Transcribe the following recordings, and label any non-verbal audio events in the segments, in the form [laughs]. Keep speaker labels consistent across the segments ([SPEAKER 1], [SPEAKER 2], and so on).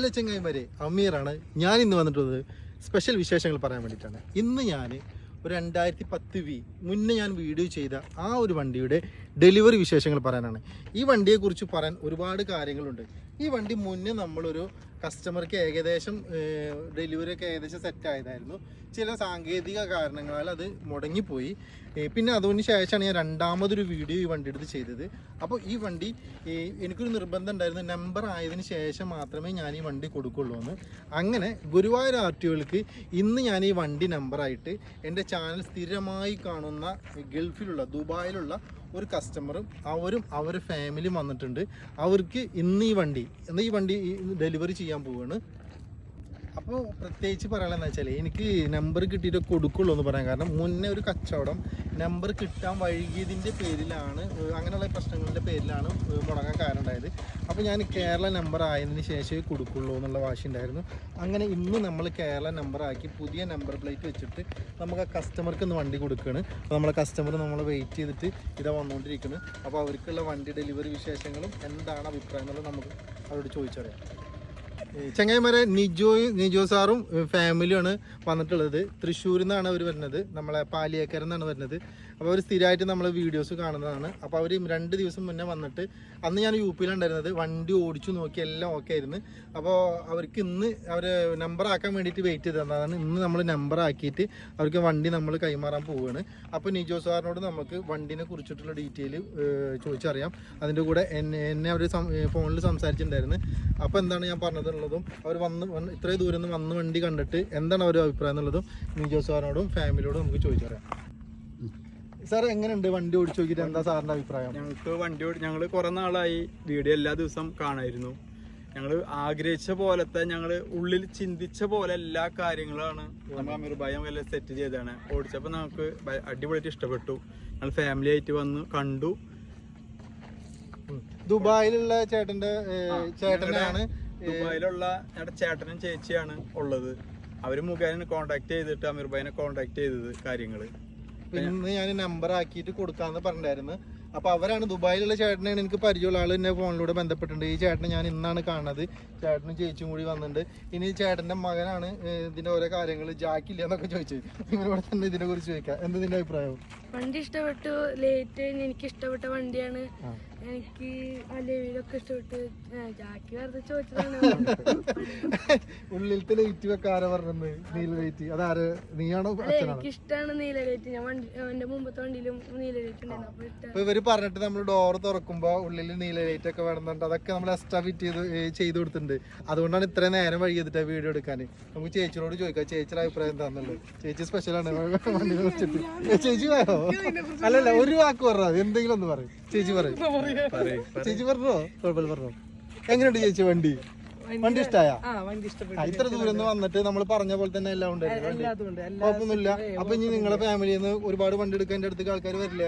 [SPEAKER 1] നല്ല ചങ്ങായിമാരെ അമീറാണ്. ഞാൻ ഇന്ന് വന്നിട്ടുള്ളത് സ്പെഷ്യൽ വിശേഷങ്ങൾ പറയാൻ വേണ്ടിയിട്ടാണ്. ഇന്ന് ഞാൻ ഒരു രണ്ടായിരത്തി പത്ത് വി മുന്നേ ഞാൻ വീഡിയോ ചെയ്ത ആ ഒരു വണ്ടിയുടെ ഡെലിവറി വിശേഷങ്ങൾ പറയാനാണ്. ഈ വണ്ടിയെക്കുറിച്ച് പറയാൻ ഒരുപാട് കാര്യങ്ങളുണ്ട്. ഈ വണ്ടി മുന്നേ നമ്മളൊരു കസ്റ്റമർക്ക് ഏകദേശം ഡെലിവറി ഒക്കെ ഏകദേശം സെറ്റ് ആയതായിരുന്നു. ചില സാങ്കേതിക കാരണങ്ങളാൽ അത് മുടങ്ങിപ്പോയി. പിന്നെ അതുകൊണ്ട് ശേഷമാണ് ഞാൻ രണ്ടാമതൊരു വീഡിയോ ഈ വണ്ടി എടുത്ത് ചെയ്തത്. അപ്പോൾ ഈ വണ്ടി എനിക്കൊരു നിർബന്ധം ഉണ്ടായിരുന്നു. നമ്പർ ആയതിനു ശേഷം മാത്രമേ ഞാൻ ഈ വണ്ടി കൊടുക്കുള്ളൂ എന്ന്. അങ്ങനെ ഗുരുവായൂർ ആർട്ടികൾക്ക് ഇന്ന് ഞാൻ ഈ വണ്ടി നമ്പറായിട്ട് എന്റെ ചാനൽ സ്ഥിരമായി കാണുന്ന ഗൾഫിലുള്ള ദുബായിലുള്ള ഒരു കസ്റ്റമറും അവരും അവരുടെ ഫാമിലിയും വന്നിട്ടുണ്ട്. അവർക്ക് ഇന്ന് ഈ വണ്ടി ഇന്ന് ഈ വണ്ടി ഡെലിവറി ചെയ്യാൻ പോവുകയാണ് അപ്പോൾ പ്രത്യേകിച്ച് പറയാനെന്ന് വെച്ചാൽ എനിക്ക് നമ്പർ കിട്ടിയിട്ട് കൊടുക്കുള്ളൂ എന്ന് പറയാൻ കാരണം മുന്നേ ഒരു കച്ചവടം നമ്പർ കിട്ടാൻ വൈകിയതിന്റെ പേരിലാണ് അങ്ങനെയുള്ള പ്രശ്നങ്ങളുടെ പേരിലാണ് മുടങ്ങാൻ കാരണം ഉണ്ടായത്. അപ്പോൾ ഞാൻ കേരള നമ്പർ ആയതിന് ശേഷമേ കൊടുക്കുള്ളൂ എന്നുള്ള വാശി ഉണ്ടായിരുന്നു. അങ്ങനെ ഇന്ന് നമ്മൾ കേരള നമ്പർ ആക്കി പുതിയ നമ്പർ പ്ലേറ്റ് വെച്ചിട്ട് നമുക്ക് ആ കസ്റ്റമർക്ക് ഇന്ന് വണ്ടി കൊടുക്കുകയാണ് അപ്പോൾ നമ്മളെ കസ്റ്റമർ നമ്മൾ വെയിറ്റ് ചെയ്തിട്ട് ഇതാ വന്നുകൊണ്ടിരിക്കുന്നു അപ്പോൾ അവർക്കുള്ള വണ്ടി ഡെലിവറി വിശേഷങ്ങളും എന്താണ് അഭിപ്രായം എന്നുള്ളത് നമുക്ക് അവരോട് ചോദിച്ചറിയാം. ചങ്ങായിമാരെ നിജോ നിജോ സാറും ഫാമിലിയാണ് വന്നിട്ടുള്ളത്. തൃശ്ശൂരിൽ നിന്നാണ് അവർ വരുന്നത്. നമ്മളെ പാലിയേക്കര നിന്നാണ് വരുന്നത്. അപ്പോൾ അവർ സ്ഥിരമായിട്ട് നമ്മൾ വീഡിയോസ് കാണുന്നതാണ്. അപ്പോൾ അവർ രണ്ട് ദിവസം മുന്നേ വന്നിട്ട് അന്ന് ഞാൻ യു പിയിലുണ്ടായിരുന്നത്. വണ്ടി ഓടിച്ചു നോക്കി എല്ലാം ഓക്കെ ആയിരുന്നു. അപ്പോൾ അവർക്ക് ഇന്ന് അവർ നമ്പർ ആക്കാൻ വേണ്ടിയിട്ട് വെയിറ്റ് ചെയ്തതാണ് ഇന്ന് നമ്മൾ നമ്പർ ആക്കിയിട്ട് അവർക്ക് വണ്ടി നമ്മൾ കൈമാറാൻ പോവുകയാണ്. അപ്പോൾ നിജോ സാറിനോട് നമുക്ക് വണ്ടിനെ കുറിച്ചിട്ടുള്ള ഡീറ്റെയിൽ ചോദിച്ചറിയാം. അതിന്റെ കൂടെ എന്നെ എന്നെ അവർ ഫോണിൽ സംസാരിച്ചിട്ടുണ്ടായിരുന്നു. അപ്പോൾ എന്താണ് ഞാൻ പറഞ്ഞതെന്നുള്ളതും അവർ വന്ന് വന്ന് ഇത്രയും ദൂരം നിന്ന് വന്ന് വണ്ടി കണ്ടിട്ട് എന്താണ് അവരുടെ അഭിപ്രായം എന്നുള്ളതും നിജോ സാറിനോടും ഫാമിലിയോടും നമുക്ക് ചോദിച്ചറിയാം. സാർ എങ്ങനെയുണ്ട്? വണ്ടി ഓടിച്ചു നോക്കിയിട്ട് എന്താ സാറിന്റെ അഭിപ്രായം?
[SPEAKER 2] ഞങ്ങൾക്ക് വണ്ടി ഓടി ഞങ്ങൾ കുറെ നാളായി വീഡിയോ എല്ലാ ദിവസം കാണായിരുന്നു. ഞങ്ങൾ ആഗ്രഹിച്ച പോലത്തെ ഞങ്ങൾ ഉള്ളിൽ ചിന്തിച്ച പോലെ എല്ലാ കാര്യങ്ങളാണ് നമ്മൾ അമീർ ഭയം എല്ലാം സെറ്റ് ചെയ്തതാണ്. ഓടിച്ചപ്പോൾ നമുക്ക് അടിപൊളിയായിട്ട് ഇഷ്ടപ്പെട്ടു. ഞങ്ങൾ ഫാമിലി ആയിട്ട് വന്ന് കണ്ടു.
[SPEAKER 1] ദുബായിലുള്ള ചേട്ടന്റെ ചേട്ടനാണ്.
[SPEAKER 2] ദുബായിലുള്ള ഞങ്ങളുടെ ചേട്ടനും ചേച്ചിയാണ് ഉള്ളത്. അവർ മുഖേന കോണ്ടാക്ട് ചെയ്തിട്ട് അമീർ ഭായിനെ കോണ്ടാക്ട് ചെയ്തത് കാര്യങ്ങൾ.
[SPEAKER 1] ഇന്ന് ഞാൻ നമ്പർ ആക്കിയിട്ട് കൊടുക്കാന്ന് പറഞ്ഞിട്ടുണ്ടായിരുന്നു. അപ്പൊ അവരാണ് ദുബായിലുള്ള ചേട്ടനെയാണ് എനിക്ക് പരിചയമുള്ള ആൾ എന്നെ ഫോണിലൂടെ ബന്ധപ്പെട്ടിട്ടുണ്ട്. ഈ ചേട്ടനെ ഞാൻ ഇന്നാണ് കാണുന്നത്. ചേട്ടനും ചേച്ചിയും കൂടി വന്നിട്ടുണ്ട്. ഇനി ചേട്ടന്റെ മകനാണ് ഇതിന്റെ ഓരോ കാര്യങ്ങൾ ജാക്കില്ല എന്നൊക്കെ ചോദിച്ചത് ഇവരോട് തന്നെ ഇതിനെ കുറിച്ച് ചോദിക്കാം. എന്താ ഇതിന്റെ അഭിപ്രായം?
[SPEAKER 3] വണ്ടി ഇഷ്ടപ്പെട്ടു. ലേറ്റ് എനിക്ക് ഇഷ്ടപ്പെട്ട വണ്ടിയാണ്. എനിക്ക് അലവിലൊക്കെ ഇഷ്ടപ്പെട്ട് ജാക്കി വെറുതെ ചോദിച്ചതാണ്. [laughs]
[SPEAKER 1] ഉള്ളിലത്തെ ലൈറ്റ് വെക്കാര പറഞ്ഞത്? നീല ലൈറ്റ് അതാര്? നീയാണോ
[SPEAKER 3] എനിക്ക് ഇഷ്ടമാണ് നീല ലൈറ്റ് ഞാൻ എന്റെ മുമ്പത്തെ വണ്ടിയിലും നീല ലൈറ്റ് ഉണ്ടായിരുന്നു.
[SPEAKER 1] ഇവർ പറഞ്ഞിട്ട് നമ്മൾ ഡോർ തുറക്കുമ്പോ ഉള്ളിൽ നീല ലൈറ്റ് ഒക്കെ വേണമെന്നുണ്ട്. അതൊക്കെ നമ്മൾ എക്സ്ട്രാ ഫിറ്റ് ചെയ്ത് ചെയ്തു കൊടുത്തിട്ടുണ്ട്. അതുകൊണ്ടാണ് ഇത്ര നേരം വഴി ചെയ്തിട്ട് വീഡിയോ എടുക്കാൻ നമുക്ക് ചേച്ചിയോട് ചോദിക്കാം. ചേച്ചിയുടെ അഭിപ്രായം എന്താണെന്നുള്ളത് ചേച്ചി സ്പെഷ്യലാണ് വണ്ടിനെ കുറിച്ചിട്ട് ചേച്ചി വേണോ? അല്ലല്ല ഒരു വാക്ക് പറഞ്ഞോ എന്തെങ്കിലും ഒന്ന് പറയും. ചേച്ചി പറയും. ചേച്ചി പറഞ്ഞോ? കുഴപ്പമില്ല പറഞ്ഞോ. എങ്ങനെയുണ്ട് ചേച്ചി വണ്ടി? വണ്ടി ഇഷ്ടായ?
[SPEAKER 4] ആ വണ്ടി ഇഷ്ടപ്പെട്ടു.
[SPEAKER 1] ഇത്ര ദൂരം നിന്ന് വന്നിട്ട് നമ്മൾ പറഞ്ഞ പോലെ തന്നെ എല്ലാം
[SPEAKER 4] ഉണ്ട്.
[SPEAKER 1] കുഴപ്പമൊന്നുമില്ല. അപ്പൊ ഇനി നിങ്ങളെ ഫാമിലിയിൽ നിന്ന് ഒരുപാട് വണ്ടി എടുക്കാൻ എന്റെ അടുത്തേക്ക് ആൾക്കാർ വരില്ല?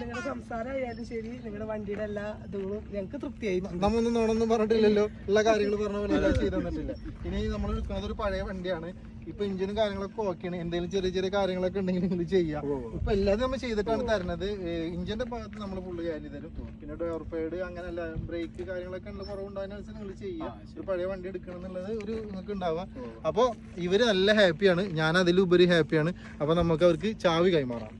[SPEAKER 4] നിങ്ങളുടെ ശരി നിങ്ങളുടെ വണ്ടിയുടെ എല്ലാ ഇതുകളും ഞങ്ങൾക്ക് തൃപ്തിയായി.
[SPEAKER 1] നമ്മൊന്നും നോണൊന്നും പറഞ്ഞിട്ടില്ലല്ലോ. എല്ലാ കാര്യങ്ങൾ പറഞ്ഞ പോലെ എല്ലാം ചെയ്തു തന്നിട്ടില്ല. ഇനി നമ്മൾ എടുക്കുന്നത് ഒരു പഴയ വണ്ടിയാണ്. ഇപ്പൊ എഞ്ചിനും കാര്യങ്ങളൊക്കെ ഓക്കെയാണ് എന്തെങ്കിലും ചെറിയ ചെറിയ കാര്യങ്ങളൊക്കെ ഉണ്ടെങ്കിൽ നിങ്ങൾ ചെയ്യാം. ഇപ്പൊ എല്ലാതും നമ്മൾ ചെയ്തിട്ടാണ് തരണത്. ഇഞ്ചിന്റെ ഭാഗത്ത് നമ്മൾ ഫുള്ള് കാര്യം തരും. പിന്നെ ഡോർ പേഡ് അങ്ങനെയല്ല ബ്രേക്ക് കാര്യങ്ങളൊക്കെ ഉള്ള അതിനനുസരിച്ച് നിങ്ങൾ ചെയ്യുക. ഒരു പഴയ വണ്ടി എടുക്കണം എന്നുള്ളത് ഒരു നിങ്ങൾക്ക് ഉണ്ടാവാം. അപ്പോൾ ഇവർ നല്ല ഹാപ്പിയാണ്. ഞാൻ അതിലുപരി ഹാപ്പിയാണ്. അപ്പോൾ നമുക്ക് അവർക്ക് ചാവി കൈമാറാം.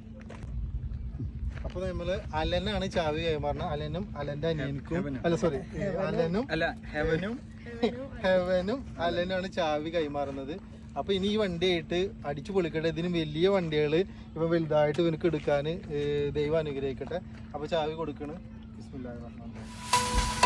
[SPEAKER 1] അപ്പൊ നമ്മൾ അലനാണ് ചാവി കൈമാറുന്നത്. അലനും അലന്റെ അനിയനിക്കും. അല്ല സോറി അലനും
[SPEAKER 2] അല്ല ഹെവനും.
[SPEAKER 1] ഹെവനും അലനാണ് ചാവി കൈമാറുന്നത്. അപ്പൊ ഇനി ഈ വണ്ടിയായിട്ട് അടിച്ചു പൊളിക്കട്ടെ. ഇതിന് വലിയ വണ്ടികൾ ഇപ്പൊ വലുതായിട്ട് ഇവനക്ക് എടുക്കാൻ ദൈവം അനുഗ്രഹിക്കട്ടെ. അപ്പൊ ചാവി കൊടുക്കണ്. ബിസ്മില്ലാഹിർ റഹ്മാൻ റഹീം.